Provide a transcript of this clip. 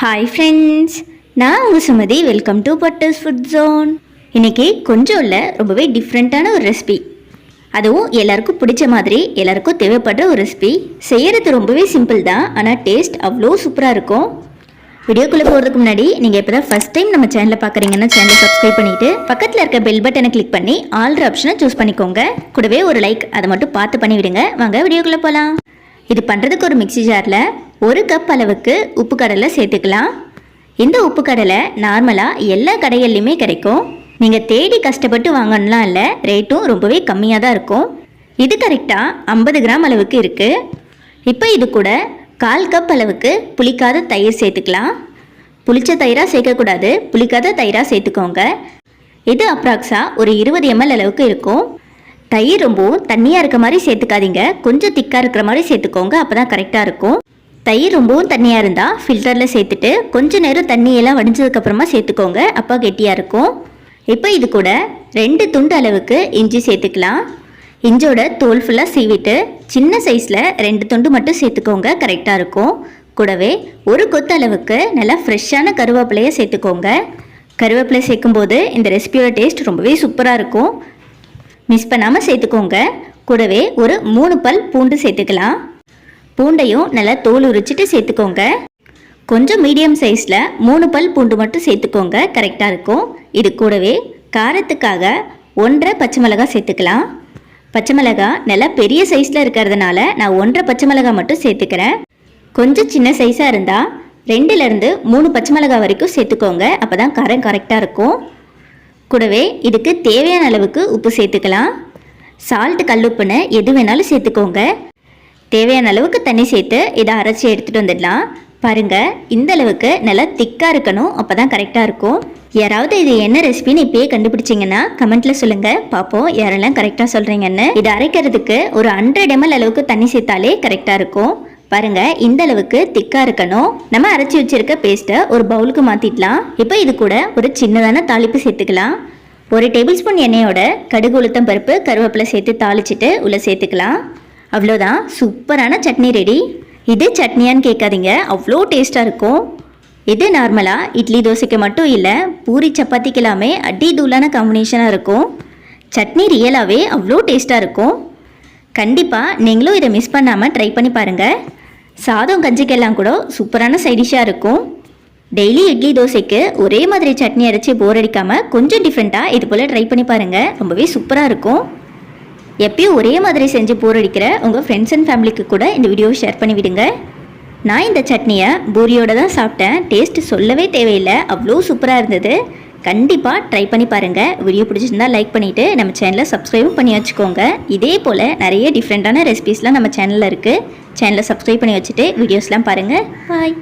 Hi friends நான் உங்கள் Sumathi. Welcome to butters food zone இன்னைக்கு கொஞ்சம் இல்லை ரொம்பவே டிஃப்ரெண்ட்டான ஒரு ரெசிபி அதுவும் எல்லாருக்கும் பிடிச்ச மாதிரி எல்லாருக்கும் தேவைப்படுற ஒரு ரெசிபி செய்கிறது ரொம்பவே சிம்பிள் தான் ஆனால் டேஸ்ட் அவ்வளோ சூப்பராக இருக்கும். வீடியோக்குள்ளே போகிறதுக்கு முன்னாடி நீங்கள் இப்போ தான் ஃபஸ்ட் டைம் நம்ம சேனலில் பார்க்குறீங்கன்னா சேனலை சப்ஸ்கிரைப் பண்ணிவிட்டு பக்கத்தில் இருக்க பெல் பட்டனை கிளிக் பண்ணி ஆல்ரு ஆப்ஷனை சூஸ் பண்ணிக்கோங்க. கூடவே ஒரு லைக் அதை மட்டும் பார்த்து பண்ணிவிடுங்க. வாங்க வீடியோக்குள்ளே போகலாம் இது பண்ணுறதுக்கு ஒரு மிக்ஸி ஜாரில் ஒரு கப் அளவுக்கு உப்பு கடலை சேர்த்துக்கலாம். இந்த உப்பு கடலை நார்மலாக எல்லா கடைகள்லையுமே கிடைக்கும். நீங்கள் தேடி கஷ்டப்பட்டு வாங்கணும்லாம் இல்லை ரேட்டும் ரொம்பவே கம்மியாக தான் இருக்கும். இது கரெக்டாக ஐம்பது கிராம் அளவுக்கு இருக்குது இப்போ இது கூட கால் கப் அளவுக்கு புளிக்காத தயிர் சேர்த்துக்கலாம். புளிச்ச தயிராக சேர்க்கக்கூடாது புளிக்காத தயிராக சேர்த்துக்கோங்க. இது அப்ராக்ஸா ஒரு இருபது எம்எல் அளவுக்கு இருக்கும். தயிர் ரொம்பவும் தண்ணியாக இருக்க மாதிரி சேர்த்துக்காதீங்க. கொஞ்சம் திக்காக இருக்கிற மாதிரி சேர்த்துக்கோங்க அப்போ தான் கரெக்டாக இருக்கும். தயிர் ரொம்பவும் தண்ணியாக இருந்தால் ஃபில்டரில் சேர்த்துட்டு கொஞ்ச நேரம் தண்ணியெல்லாம் வடிஞ்சதுக்கப்புறமா சேர்த்துக்கோங்க. அப்போ கெட்டியாக இருக்கும். இப்போ இது கூட ரெண்டு துண்டு அளவுக்கு இஞ்சி சேர்த்துக்கலாம். இஞ்சோட தோல் ஃபுல்லாக சீவிட்டு சின்ன சைஸில் ரெண்டு துண்டு மட்டும் சேர்த்துக்கோங்க. கரெக்டாக இருக்கும். கூடவே ஒரு கொத்து அளவுக்கு நல்லா ஃப்ரெஷ்ஷான கருவேப்பிலையை சேர்த்துக்கோங்க. கருவேப்பிலை சேர்க்கும்போது இந்த ரெசிபியோட டேஸ்ட் ரொம்பவே சூப்பராக இருக்கும். மிஸ் பண்ணாமல் சேர்த்துக்கோங்க. கூடவே ஒரு மூணு பல் பூண்டு சேர்த்துக்கலாம். பூண்டையும் நல்லா தோல் உரிச்சிட்டு சேர்த்துக்கோங்க. கொஞ்சம் மீடியம் சைஸில் மூணு பல் பூண்டு மட்டும் சேர்த்துக்கோங்க. கரெக்டாக இருக்கும். இது கூடவே காரத்துக்காக ஒன்றரை பச்சை மிளகாய் சேர்த்துக்கலாம். பச்சை மிளகாய் நல்லா பெரிய சைஸில் இருக்கிறதுனால நான் ஒன்றரை பச்சை மிளகாய் மட்டும் சேர்த்துக்கிறேன். கொஞ்சம் சின்ன சைஸாக இருந்தால் ரெண்டுலேருந்து மூணு பச்சை மிளகாய் வரைக்கும் சேர்த்துக்கோங்க. அப்போ தான் காரம் கரெக்டாக இருக்கும். கூடவே இதுக்கு தேவையான அளவுக்கு உப்பு சேர்த்துக்கலாம். சால்ட் கல்லுப்புன்னு எது வேணாலும் சேர்த்துக்கோங்க. தேவையான அளவுக்கு தண்ணி சேர்த்து இதை அரைச்சி எடுத்துகிட்டு வந்துடலாம். பாருங்க இந்த அளவுக்கு நல்லா திக்காக இருக்கணும். அப்போ தான் கரெக்டாக இருக்கும். யாராவது இது என்ன ரெசிபின்னு இப்பயே கண்டுபிடிச்சிங்கன்னா கமெண்ட்ல சொல்லுங்க. பார்ப்போம் யாரெல்லாம் கரெக்டாக சொல்றீங்கன்னு. இது அரைக்கிறதுக்கு ஒரு ஹண்ட்ரட் எம்எல் அளவுக்கு தண்ணி சேர்த்தாலே கரெக்டாக இருக்கும். பாருங்க இந்த அளவுக்கு திக்கா இருக்கணும். நம்ம அரைச்சி வச்சிருக்க பேஸ்ட்டை ஒரு பவுலுக்கு மாத்திடலாம். இப்போ இது கூட ஒரு சின்னதான தாளிப்பு சேர்த்துக்கலாம். ஒரு டேபிள் ஸ்பூன் எண்ணெயோட கடுகு உளுத்தம் பருப்பு கருவேப்பிலை சேர்த்து தாளிச்சிட்டு உள்ள சேர்த்துக்கலாம். அவ்வளோதான். சூப்பரான சட்னி ரெடி இது சட்னியான்னு கேட்காதீங்க. அவ்வளோ டேஸ்ட்டாக இருக்கும். இது நார்மலாக இட்லி தோசைக்கு மட்டும் இல்லை பூரி சப்பாத்திக்கு எல்லாமே அடி தூளான காம்பினேஷனாக இருக்கும். சட்னி ரியலாகவே அவ்வளோ டேஸ்ட்டாக இருக்கும். கண்டிப்பாக நீங்களும் இதை மிஸ் பண்ணாமல் ட்ரை பண்ணி பாருங்கள் சாதம் கஞ்சிக்கெல்லாம் கூட சூப்பரான சைடிஷாக இருக்கும். டெய்லி இட்லி தோசைக்கு ஒரே மாதிரி சட்னி அரைச்சி போர் அடிக்காமல் கொஞ்சம் டிஃப்ரெண்ட்டாக இது போல் ட்ரை பண்ணி பாருங்கள் ரொம்பவே சூப்பராக இருக்கும். எப்பயும் ஒரே மாதிரி செஞ்சு போர் அடிக்கிற உங்கள் ஃப்ரெண்ட்ஸ் அண்ட் ஃபேமிலிக்கு கூட இந்த வீடியோவை ஷேர் பண்ணி விடுங்க. நான் இந்த சட்னியை பூரியோட தான் சாப்பிட்டேன். டேஸ்ட் சொல்லவே தேவையில்லை. அவ்வளோ சூப்பராக இருந்தது. கண்டிப்பாக ட்ரை பண்ணி பாருங்கள் வீடியோ பிடிச்சிருந்தா லைக் பண்ணிவிட்டு நம்ம சேனலை சப்ஸ்கிரைபும் பண்ணி வச்சுக்கோங்க. இதே போல் நிறைய டிஃப்ரெண்ட்டான ரெசிபீஸ்லாம் நம்ம சேனலில் இருக்குது சேனலை சப்ஸ்கிரைப் பண்ணி வச்சுட்டு வீடியோஸ்லாம் பாருங்கள் பாய்